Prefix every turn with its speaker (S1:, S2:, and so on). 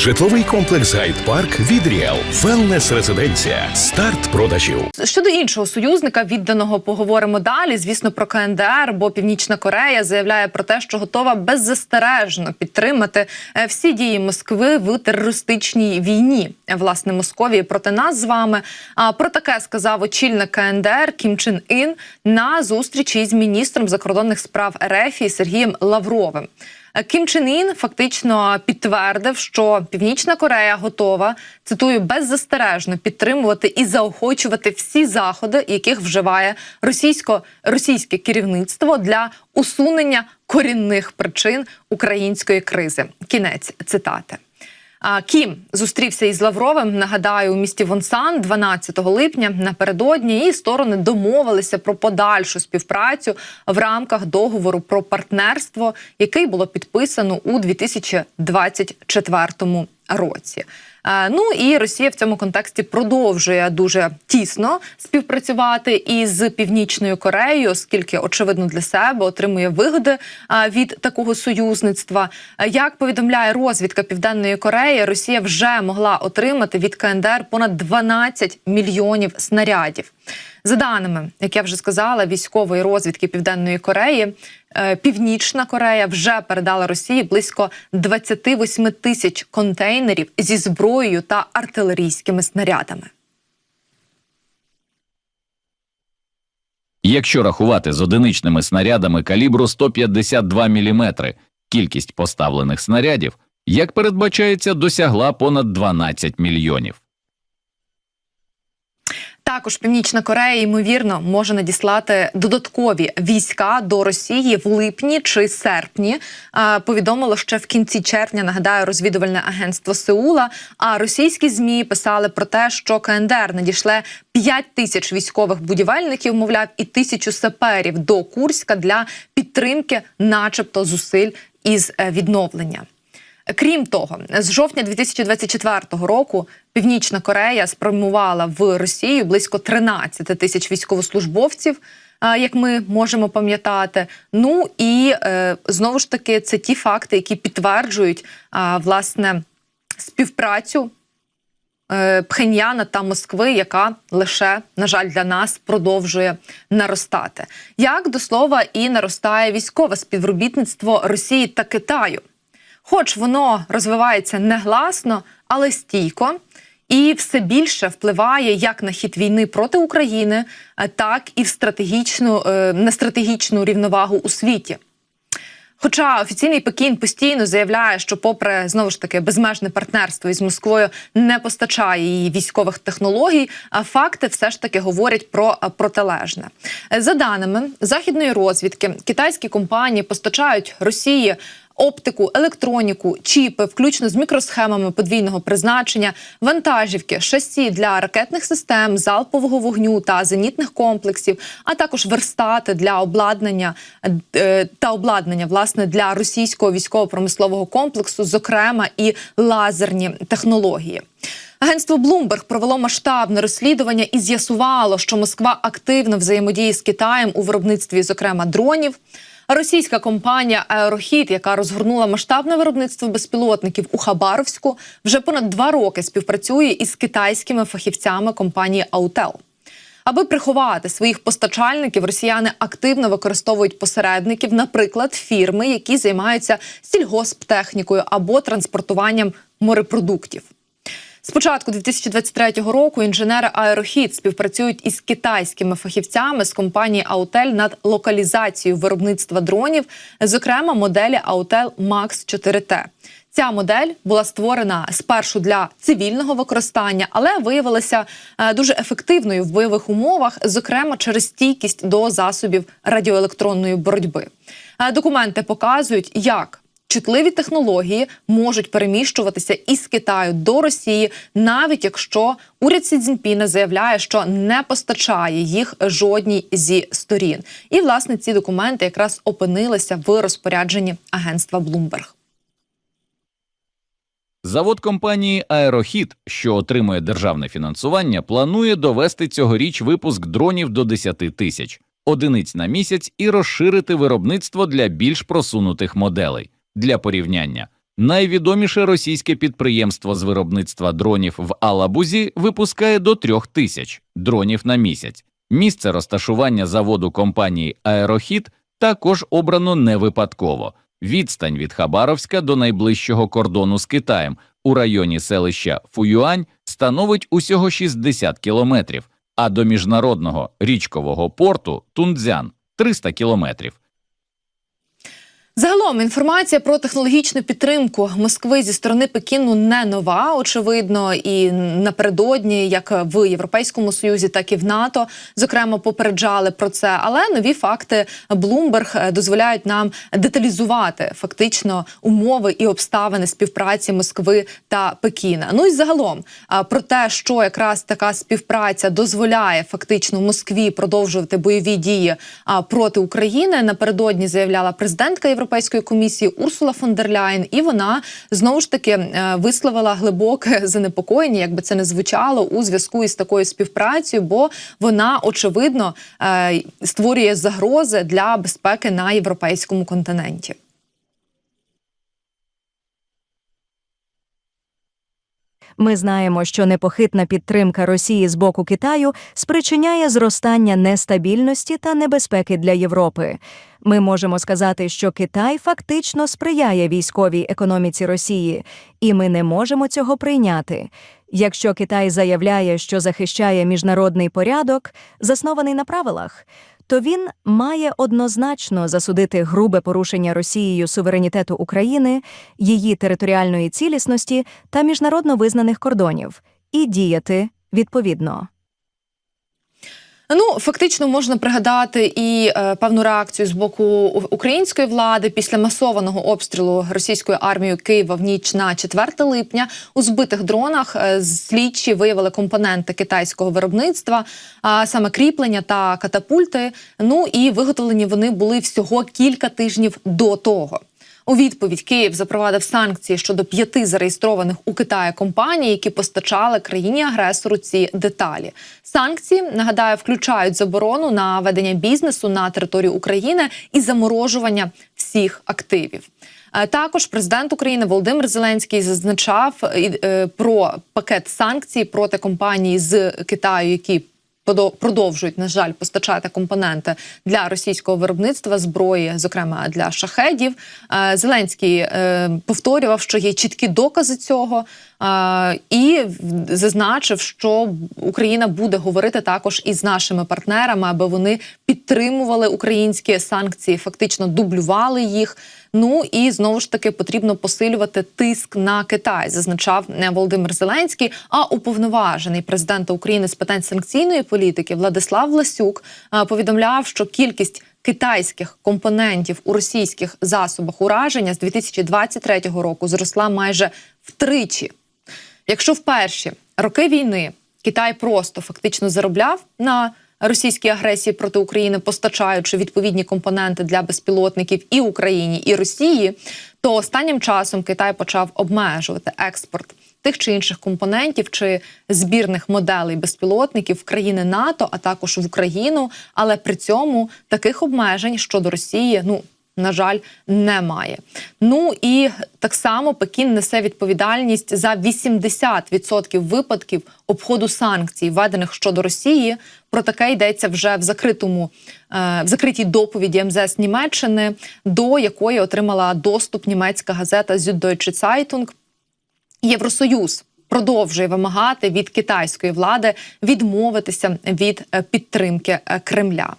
S1: Житловий комплекс Гайд-Парк від Ріел. Велнес резиденція. Старт продажів.
S2: Щодо іншого союзника, відданого поговоримо далі. Звісно, про КНДР, бо Північна Корея заявляє про те, що готова беззастережно підтримати е, всі дії Москви в терористичній війні. Власне, Московії проти нас з вами. А про таке сказав очільник КНДР Кім Чен Ін на зустрічі з міністром закордонних справ РФ Сергієм Лавровим. Кім Чен Ін фактично підтвердив, що Північна Корея готова цитую беззастережно підтримувати і заохочувати всі заходи, яких вживає російсько російське керівництво для усунення корінних причин української кризи. Кінець цитати. Кім зустрівся із Лавровим. Нагадаю, у місті Вонсан 12 липня напередодні і сторони домовилися про подальшу співпрацю в рамках договору про партнерство, який було підписано у 2024 році. Е, Ну і Росія в цьому контексті продовжує дуже тісно співпрацювати із північною Кореєю, оскільки очевидно для себе отримує вигоди е, від такого союзництва. Е, Як повідомляє розвідка Південної Кореї, Росія вже могла отримати від КНДР понад 12 мільйонів снарядів. За даними, як я вже сказала, військової розвідки Південної Кореї, Північна Корея вже передала Росії близько 28 тисяч контейнерів зі зброєю та артилерійськими снарядами.
S3: Якщо рахувати з одиничними снарядами калібру 152 мм, кількість поставлених снарядів, як передбачається, досягла понад 12 мільйонів.
S2: Також Північна Корея ймовірно може надіслати додаткові війська до Росії в липні чи серпні. Повідомило ще в кінці червня. Нагадаю, розвідувальне агентство Сеула. А російські змі писали про те, що КНДР надішле 5 тисяч військових будівельників, мовляв, і тисячу саперів до Курська для підтримки, начебто, зусиль із е, відновлення. Крім того, з жовтня 2024 року Північна Корея спрямувала в Росію близько 13 тисяч військовослужбовців, як ми можемо пам'ятати. Ну і е, знову ж таки, це ті факти, які підтверджують власне співпрацю е, Пхеньяна та Москви, яка лише, на жаль, для нас продовжує наростати. Як до слова, і наростає військове співробітництво Росії та Китаю. Хоч воно розвивається негласно, але стійко. І все більше впливає як на хід війни проти України, е, так і в стратегічну е, на стратегічну рівновагу у світі. Хоча офіційний Пекін постійно заявляє, що, попри знову ж таки безмежне партнерство із Москвою, не постачає її військових технологій, а факти все ж таки говорять про протилежне. Е, За даними західної розвідки, китайські компанії постачають Росії. Оптику, електроніку, чіпи, включно з мікросхемами подвійного призначення, вантажівки, шасі для ракетних систем, залпового вогню та зенітних комплексів, а також верстати для обладнання е, та обладнання власне для російського військово-промислового комплексу, зокрема і лазерні технології. Агентство Bloomberg провело масштабне розслідування і з'ясувало, що Москва активно взаємодіє з Китаєм у виробництві, зокрема дронів. Російська компанія Аерохід, яка розгорнула масштабне виробництво безпілотників у Хабаровську, вже понад два роки співпрацює із китайськими фахівцями компанії Аутел. Аби приховати своїх постачальників, росіяни активно використовують посередників, наприклад, фірми, які займаються сільгосптехнікою або транспортуванням морепродуктів. З початку 2023 року інженери Аерохід співпрацюють із китайськими фахівцями з компанії Аутель над локалізацією виробництва дронів, зокрема моделі Autel Max 4T. Ця модель була створена спершу для цивільного використання, але виявилася е, дуже ефективною в бойових умовах, зокрема через стійкість до засобів радіоелектронної боротьби. Е, Документи показують, як чутливі технології можуть переміщуватися із Китаю до Росії, навіть якщо уряд Сі Цзіньпіна заявляє, що не постачає їх жодній зі сторін. І власне ці документи якраз опинилися в розпорядженні агентства Bloomberg.
S3: Завод компанії Аерохід, що отримує державне фінансування, планує довести цьогоріч випуск дронів до 10 тисяч одиниць на місяць і розширити виробництво для більш просунутих моделей. Для порівняння Найвідоміше російське підприємство з виробництва дронів в Алабузі випускає до трьох тисяч дронів на місяць. Місце розташування заводу компанії Аерохід також обрано не випадково. Відстань від Хабаровська до найближчого кордону з Китаєм у районі селища Фуюань становить усього 60 кілометрів, а до міжнародного річкового порту Тунцзян – 300 кілометрів.
S2: Загалом інформація про технологічну підтримку Москви зі сторони Пекіну не нова. Очевидно, і напередодні, як в Європейському Союзі, так і в НАТО, зокрема, попереджали про це. Але нові факти Bloomberg дозволяють нам деталізувати фактично умови і обставини співпраці Москви та Пекіна. Ну і загалом про те, що якраз така співпраця дозволяє фактично Москві продовжувати бойові дії проти України. Напередодні заявляла президентка Європейської комісії Урсула фон дер Ляйн, і вона знову ж таки е, висловила глибоке занепокоєння, якби це не звучало у зв'язку із такою співпрацею, бо вона очевидно е, створює загрози для безпеки на європейському континенті.
S4: Ми знаємо, що непохитна підтримка Росії з боку Китаю спричиняє зростання нестабільності та небезпеки для Європи. Ми можемо сказати, що Китай фактично сприяє військовій економіці Росії, і ми не можемо цього прийняти. Якщо Китай заявляє, що захищає міжнародний порядок, заснований на правилах, то він має однозначно засудити грубе порушення Росією суверенітету України, її територіальної цілісності та міжнародно визнаних кордонів і діяти відповідно.
S2: Ну, фактично можна пригадати і е, певну реакцію з боку української влади після масованого обстрілу російською армією Києва в ніч на 4 липня. У збитих дронах е, слідчі виявили компоненти китайського виробництва, а саме кріплення та катапульти. Ну і виготовлені вони були всього кілька тижнів до того. У відповідь Київ запровадив санкції щодо п'яти зареєстрованих у Китаї компаній, які постачали країні-агресору ці деталі. Санкції нагадаю включають заборону на ведення бізнесу на території України і заморожування всіх активів. Е, Також президент України Володимир Зеленський зазначав е, про пакет санкцій проти компаній з Китаю, які продовжують, на жаль, постачати компоненти для російського виробництва зброї, зокрема для шахедів. Е, Зеленський е, повторював, що є чіткі докази цього, і зазначив, що Україна буде говорити також із нашими партнерами, аби вони підтримували українські санкції, фактично дублювали їх. Ну і знову ж таки потрібно посилювати тиск на Китай, зазначав Володимир Зеленський. А уповноважений президента України з питань санкційної політики Владислав Ласюк повідомляв, що кількість китайських компонентів у російських засобах ураження з 2023 року зросла майже втричі. Якщо в перші роки війни Китай просто фактично заробляв на російській агресії проти України, постачаючи відповідні компоненти для безпілотників і Україні, і Росії, то останнім часом Китай почав обмежувати експорт тих чи інших компонентів чи збірних моделей безпілотників в країни НАТО, а також в Україну. Але при цьому таких обмежень щодо Росії, ну на жаль, немає. Ну і так само Пекін несе відповідальність за 80% випадків обходу санкцій, введених щодо Росії. Про таке йдеться вже в закритому е, в закритій доповіді МЗС Німеччини, до якої отримала доступ німецька газета Süddeutsche Zeitung. Євросоюз продовжує вимагати від китайської влади відмовитися від е, підтримки е, Кремля.